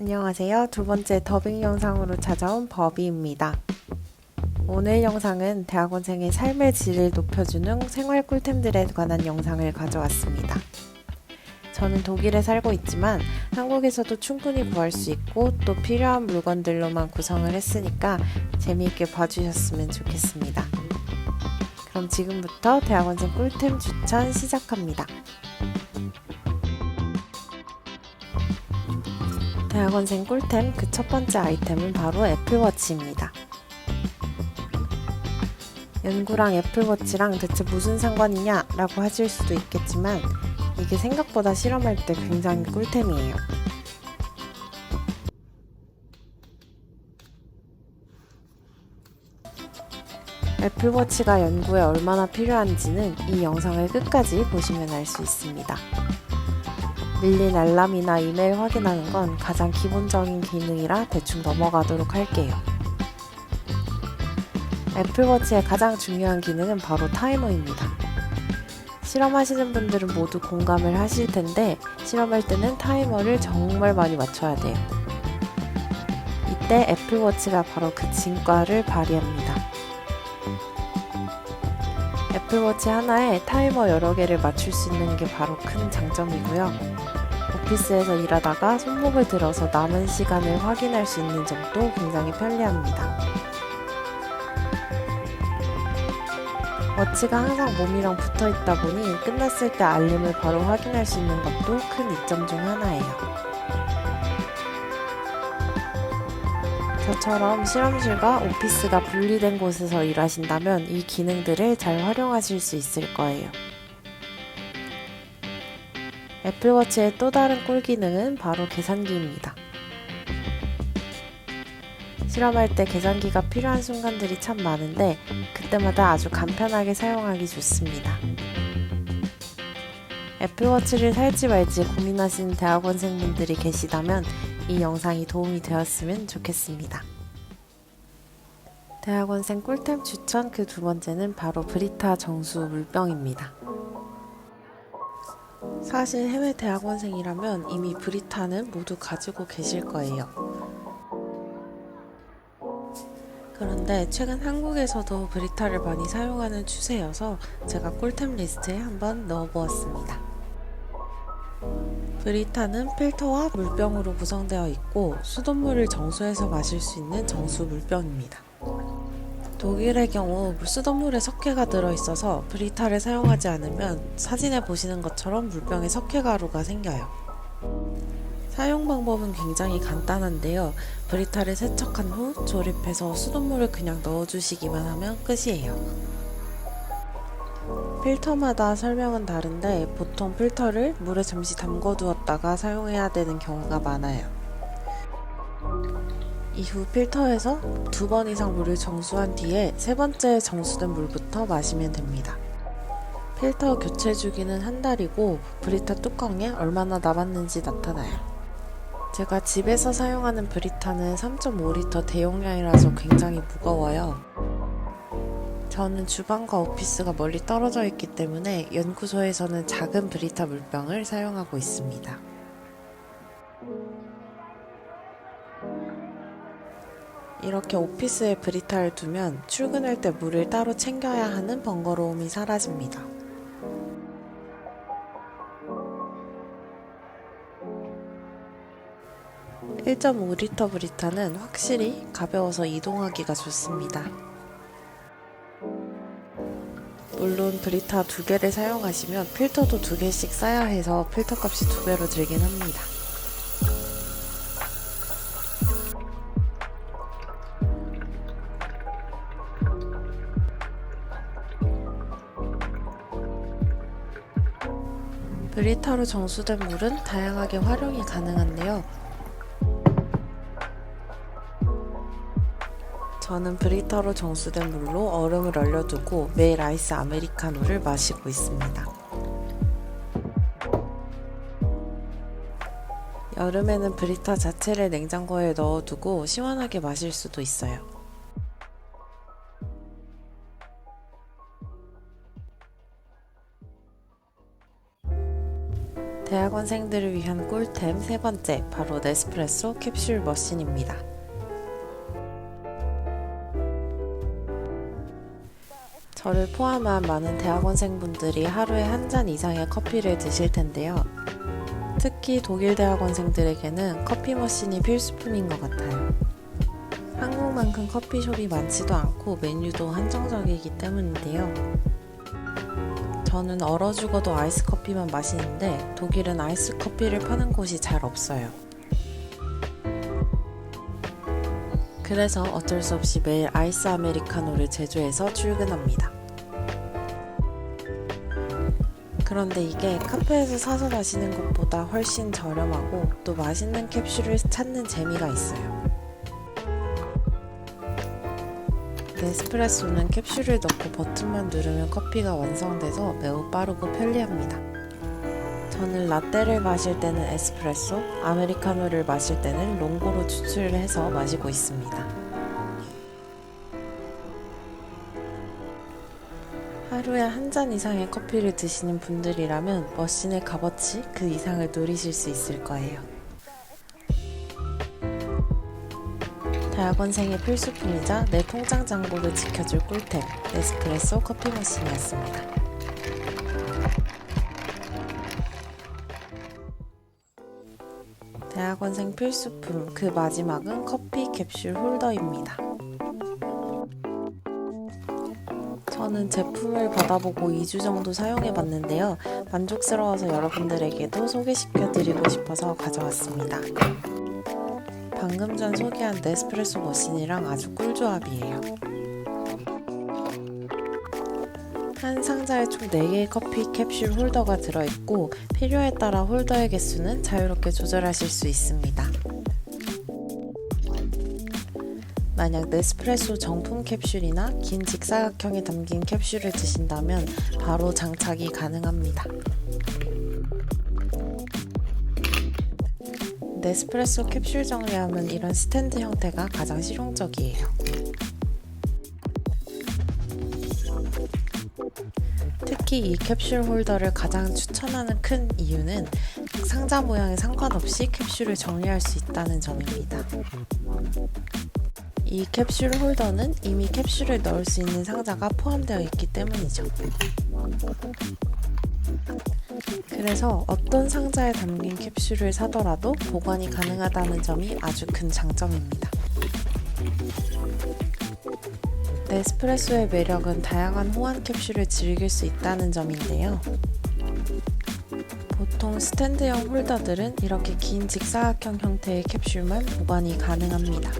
안녕하세요. 두 번째 더빙 영상으로 찾아온 버비입니다. 오늘 영상은 대학원생의 삶의 질을 높여주는 생활 꿀템들에 관한 영상을 가져왔습니다. 저는 독일에 살고 있지만 한국에서도 충분히 구할 수 있고 또 필요한 물건들로만 구성을 했으니까 재미있게 봐주셨으면 좋겠습니다. 그럼 지금부터 대학원생 꿀템 추천 시작합니다. 대학원생 꿀템 그 첫 번째 아이템은 바로 애플워치입니다. 연구랑 애플워치랑 대체 무슨 상관이냐 라고 하실 수도 있겠지만 이게 생각보다 실험할 때 굉장히 꿀템이에요. 애플워치가 연구에 얼마나 필요한지는 이 영상을 끝까지 보시면 알 수 있습니다. 밀린 알람이나 이메일 확인하는 건 가장 기본적인 기능이라 대충 넘어가도록 할게요. 애플워치의 가장 중요한 기능은 바로 타이머입니다. 실험하시는 분들은 모두 공감을 하실 텐데 실험할 때는 타이머를 정말 많이 맞춰야 돼요. 이때 애플워치가 바로 그 진과를 발휘합니다. 애플워치 하나에 타이머 여러 개를 맞출 수 있는 게 바로 큰 장점이고요. 오피스에서 일하다가 손목을 들어서 남은 시간을 확인할 수 있는 점도 굉장히 편리합니다. 워치가 항상 몸이랑 붙어 있다 보니 끝났을 때 알림을 바로 확인할 수 있는 것도 큰 이점 중 하나예요. 저처럼 실험실과 오피스가 분리된 곳에서 일하신다면 이 기능들을 잘 활용하실 수 있을 거예요. 애플워치의 또 다른 꿀 기능은 바로 계산기입니다. 실험할 때 계산기가 필요한 순간들이 참 많은데 그때마다 아주 간편하게 사용하기 좋습니다. 애플워치를 살지 말지 고민하시는 대학원생분들이 계시다면 이 영상이 도움이 되었으면 좋겠습니다. 대학원생 꿀템 추천 그 두 번째는 바로 브리타 정수 물병입니다. 사실 해외 대학원생이라면 이미 브리타는 모두 가지고 계실 거예요. 그런데 최근 한국에서도 브리타를 많이 사용하는 추세여서 제가 꿀템 리스트에 한번 넣어보았습니다. 브리타는 필터와 물병으로 구성되어 있고 수돗물을 정수해서 마실 수 있는 정수 물병입니다. 독일의 경우 수돗물에 석회가 들어있어서 브리타를 사용하지 않으면 사진에 보시는 것처럼 물병에 석회가루가 생겨요. 사용 방법은 굉장히 간단한데요. 브리타를 세척한 후 조립해서 수돗물을 그냥 넣어주시기만 하면 끝이에요. 필터마다 설명은 다른데 보통 필터를 물에 잠시 담궈 두었다가 사용해야 되는 경우가 많아요. 이후 필터에서 두 번 이상 물을 정수한 뒤에 세 번째 정수된 물부터 마시면 됩니다. 필터 교체 주기는 한 달이고 브리타 뚜껑에 얼마나 남았는지 나타나요. 제가 집에서 사용하는 브리타는 3.5리터 대용량이라서 굉장히 무거워요. 저는 주방과 오피스가 멀리 떨어져 있기 때문에 연구소에서는 작은 브리타 물병을 사용하고 있습니다. 이렇게 오피스에 브리타를 두면 출근할 때 물을 따로 챙겨야 하는 번거로움이 사라집니다. (1.5리터) 브리타는 확실히 가벼워서 이동하기가 좋습니다. 물론 브리타 두 개를 사용하시면 필터도 두 개씩 싸야 해서 필터 값이 두 배로 들긴 합니다. 브리타로 정수된 물은 다양하게 활용이 가능한데요. 저는 브리타로 정수된 물로 얼음을 얼려두고 매일 아이스 아메리카노를 마시고 있습니다. 여름에는 브리타 자체를 냉장고에 넣어두고 시원하게 마실 수도 있어요. 대학원 대학원생들을 위한 꿀템 세 번째, 바로 네스프레소 캡슐 머신입니다. 저를 포함한 많은 대학원생분들이 하루에 한 잔 이상의 커피를 드실 텐데요. 특히 독일 대학원생들에게는 커피 머신이 필수품인 것 같아요. 한국만큼 커피숍이 많지도 않고 메뉴도 한정적이기 때문인데요. 저는 얼어 죽어도 아이스 커피만 마시는데 독일은 아이스 커피를 파는 곳이 잘 없어요. 그래서 어쩔 수 없이 매일 아이스 아메리카노를 제조해서 출근합니다. 그런데 이게 카페에서 사서 마시는 것보다 훨씬 저렴하고 또 맛있는 캡슐을 찾는 재미가 있어요. 네스프레소는 캡슐을 넣고 버튼만 누르면 커피가 완성돼서 매우 빠르고 편리합니다. 저는 라떼를 마실 때는 에스프레소, 아메리카노를 마실 때는 롱고로 추출을 해서 마시고 있습니다. 하루에 한 잔 이상의 커피를 드시는 분들이라면 머신의 값어치 그 이상을 누리실 수 있을 거예요. 대학원생의 필수품이자 내 통장 잔고를 지켜줄 꿀템 네스프레소 커피 머신이었습니다. 대학원생 필수품 그 마지막은 커피 캡슐 홀더입니다. 저는 제품을 받아보고 2주 정도 사용해 봤는데요. 만족스러워서 여러분들에게도 소개시켜 드리고 싶어서 가져왔습니다. 방금 전 소개한 네스프레소 머신이랑 아주 꿀조합이에요. 한 상자에 총 4개의 커피 캡슐 홀더가 들어있고 필요에 따라 홀더의 개수는 자유롭게 조절하실 수 있습니다. 만약 네스프레소 정품 캡슐이나 긴 직사각형에 담긴 캡슐을 드신다면 바로 장착이 가능합니다. 네스프레소 캡슐 정리하면 이런 스탠드 형태가 가장 실용적이에요. 특히 이 캡슐 홀더를 가장 추천하는 큰 이유는 상자 모양에 상관없이 캡슐을 정리할 수 있다는 점입니다. 이 캡슐 홀더는 이미 캡슐을 넣을 수 있는 상자가 포함되어 있기 때문이죠. 그래서 어떤 상자에 담긴 캡슐을 사더라도 보관이 가능하다는 점이 아주 큰 장점입니다. 네스프레소의 매력은 다양한 호환 캡슐을 즐길 수 있다는 점인데요. 보통 스탠드형 홀더들은 이렇게 긴 직사각형 형태의 캡슐만 보관이 가능합니다.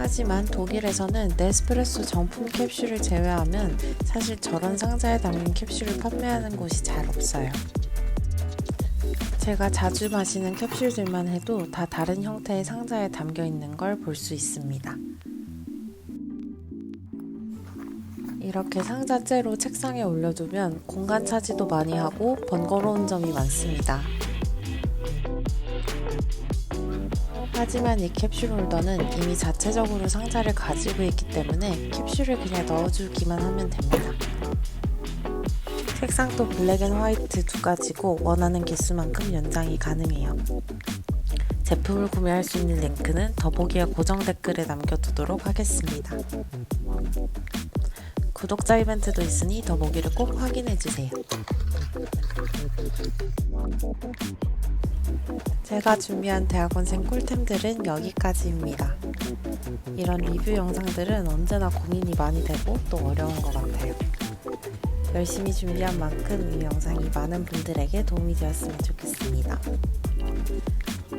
하지만 독일에서는 네스프레소 정품 캡슐을 제외하면 사실 저런 상자에 담긴 캡슐을 판매하는 곳이 잘 없어요. 제가 자주 마시는 캡슐들만 해도 다 다른 형태의 상자에 담겨 있는 걸 볼 수 있습니다. 이렇게 상자째로 책상에 올려두면 공간 차지도 많이 하고 번거로운 점이 많습니다. 하지만 이 캡슐 홀더는 이미 자체적으로 상자를 가지고 있기 때문에 캡슐을 그냥 넣어주기만 하면 됩니다. 색상도 블랙 앤 화이트 두 가지고 원하는 개수만큼 연장이 가능해요. 제품을 구매할 수 있는 링크는 더보기에 고정 댓글에 남겨두도록 하겠습니다. 구독자 이벤트도 있으니 더보기를 꼭 확인해주세요. 제가 준비한 대학원생 꿀템들은 여기까지입니다. 이런 리뷰 영상들은 언제나 고민이 많이 되고 또 어려운 것 같아요. 열심히 준비한 만큼 이 영상이 많은 분들에게 도움이 되었으면 좋겠습니다.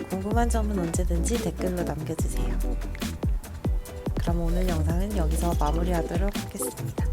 궁금한 점은 언제든지 댓글로 남겨주세요. 그럼 오늘 영상은 여기서 마무리하도록 하겠습니다.